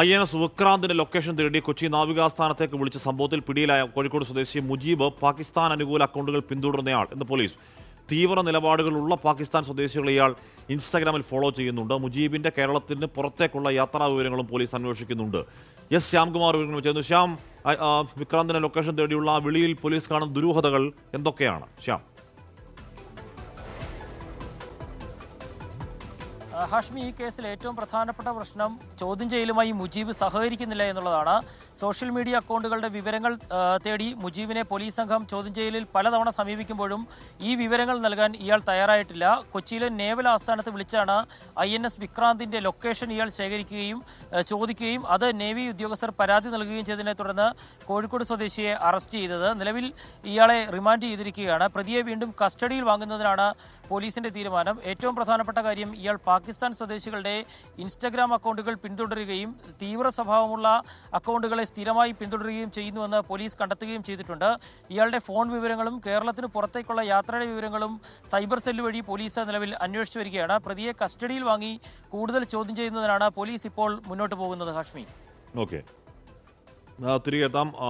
I N S വിക്രാന്തിന്റെ location തേടി കൊച്ചി നാവികാസ്ഥാനത്തേക്ക് വിളിച്ച സംഭവത്തിൽ പിടിയിലായ കോഴിക്കോട് സ്വദേശി മുജീബ് പാകിസ്ഥാൻ അനുകൂല അക്കൗണ്ടുകൾ പിന്തുടരുന്നയാൾ എന്ന് പോലീസ്. തീവ്ര നിലപാടുകളുള്ള പാകിസ്ഥാൻ സ്വദേശികളെ ഇയാൾ ഇൻസ്റ്റാഗ്രാമിൽ ഫോളോ ചെയ്യുന്നുണ്ട്. മുജീബിന്റെ കേരളത്തിന് പുറത്തേക്കുള്ള യാത്രാ വിവരങ്ങളും പോലീസ് അന്വേഷിക്കുന്നുണ്ട്. എസ് ശ്യാംകുമാർ വിവരങ്ങൾ ചെയ്യുന്നു. ശ്യാം വിക്രാന്തിന്റെ ലൊക്കേഷൻ തേടിയുള്ള വിളിയിൽ പോലീസ് കാണുന്ന ദുരൂഹതകൾ എന്തൊക്കെയാണ്? ശ്യാം. ഹാഷ്മി ഈ കേസിൽ ഏറ്റവും പ്രധാനപ്പെട്ട പ്രശ്നം ചോദ്യം ചെയ്യലുമായി മുജീബ് സഹകരിക്കുന്നില്ല എന്നുള്ളതാണ്. സോഷ്യൽ മീഡിയ അക്കൗണ്ടുകളുടെ വിവരങ്ങൾ തേടി മുജീബിനെ പോലീസ് സംഘം ചോദ്യം ചെയ്യലിൽ പലതവണ സമീപിക്കുമ്പോഴും ഈ വിവരങ്ങൾ നൽകാൻ ഇയാൾ തയ്യാറായിട്ടില്ല. കൊച്ചിയിലെ നേവൽ ആസ്ഥാനത്ത് വിളിച്ചാണ് ഐ എൻ എസ് ലൊക്കേഷൻ ഇയാൾ ശേഖരിക്കുകയും ചോദിക്കുകയും അത് നേവി ഉദ്യോഗസ്ഥർ പരാതി നൽകുകയും ചെയ്തതിനെ തുടർന്ന് കോഴിക്കോട് സ്വദേശിയെ അറസ്റ്റ് ചെയ്തത്. നിലവിൽ ഇയാളെ റിമാൻഡ് ചെയ്തിരിക്കുകയാണ്. പ്രതിയെ വീണ്ടും കസ്റ്റഡിയിൽ വാങ്ങുന്നതിനാണ് പോലീസിന്റെ തീരുമാനം. ഏറ്റവും പ്രധാനപ്പെട്ട കാര്യം ഇയാൾ പാകിസ്ഥാൻ സ്വദേശികളുടെ ഇൻസ്റ്റഗ്രാം അക്കൗണ്ടുകൾ പിന്തുടരുകയും തീവ്ര സ്വഭാവമുള്ള അക്കൗണ്ടുകളെ സ്ഥിരമായി പിന്തുടരുകയും ചെയ്യുന്നുവെന്ന് പോലീസ് കണ്ടെത്തുകയും ചെയ്തിട്ടുണ്ട്. ഇയാളുടെ ഫോൺ വിവരങ്ങളും കേരളത്തിന് പുറത്തേക്കുള്ള യാത്രയുടെ വിവരങ്ങളും സൈബർ സെല്ല് വഴി പോലീസ് നിലവിൽ അന്വേഷിച്ചു വരികയാണ്. പ്രതിയെ കസ്റ്റഡിയിൽ വാങ്ങി കൂടുതൽ ചോദ്യം ചെയ്യുന്നതിനാണ് പോലീസ് ഇപ്പോൾ മുന്നോട്ട് പോകുന്നത് ഹാഷ്മി. ഓക്കെ. തിരികെ എത്താം. ആ,